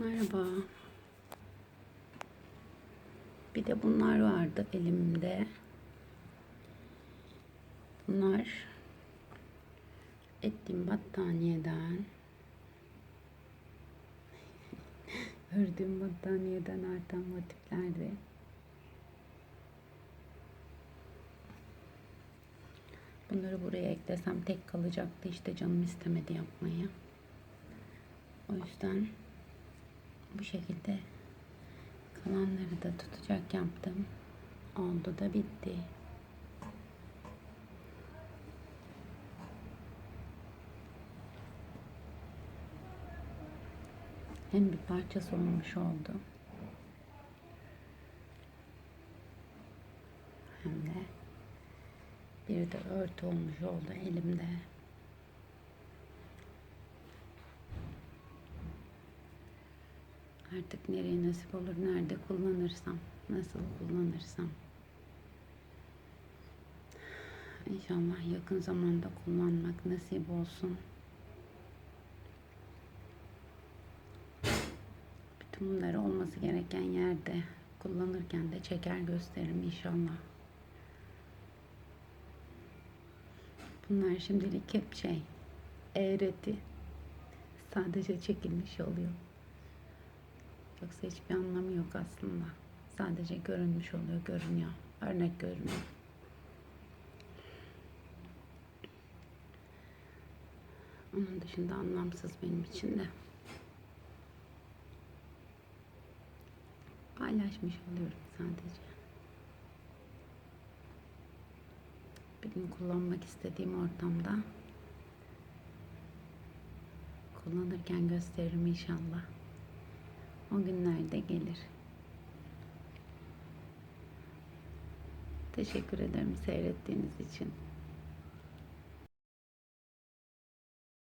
Merhaba. Bir de bunlar vardı elimde. Bunlar ettiğim battaniyeden ördüğüm battaniyeden artan motiflerdi. Bunları buraya eklesem tek kalacaktı işte canım istemedi yapmayı. O yüzden bu şekilde kalanları da tutacak yaptım. Oldu da bitti. Hem bir parçası olmuş oldu. Hem de bir de örtü olmuş oldu elimde. Artık nereye nasip olur, nerede kullanırsam, nasıl kullanırsam. İnşallah yakın zamanda kullanmak nasip olsun. Bütün bunları olması gereken yerde kullanırken de çeker gösteririm inşallah. Bunlar şimdilik hep şey, eğreti. Sadece çekilmiş oluyor. Yoksa hiçbir anlamı yok aslında. Sadece görünmüş oluyor, görünüyor. Örnek görünüyor. Onun dışında anlamsız benim için de. Paylaşmış oluyorum sadece. Bir kullanmak istediğim ortamda kullanırken gösteririm inşallah. O günlerde gelir. Teşekkür ederim seyrettiğiniz için.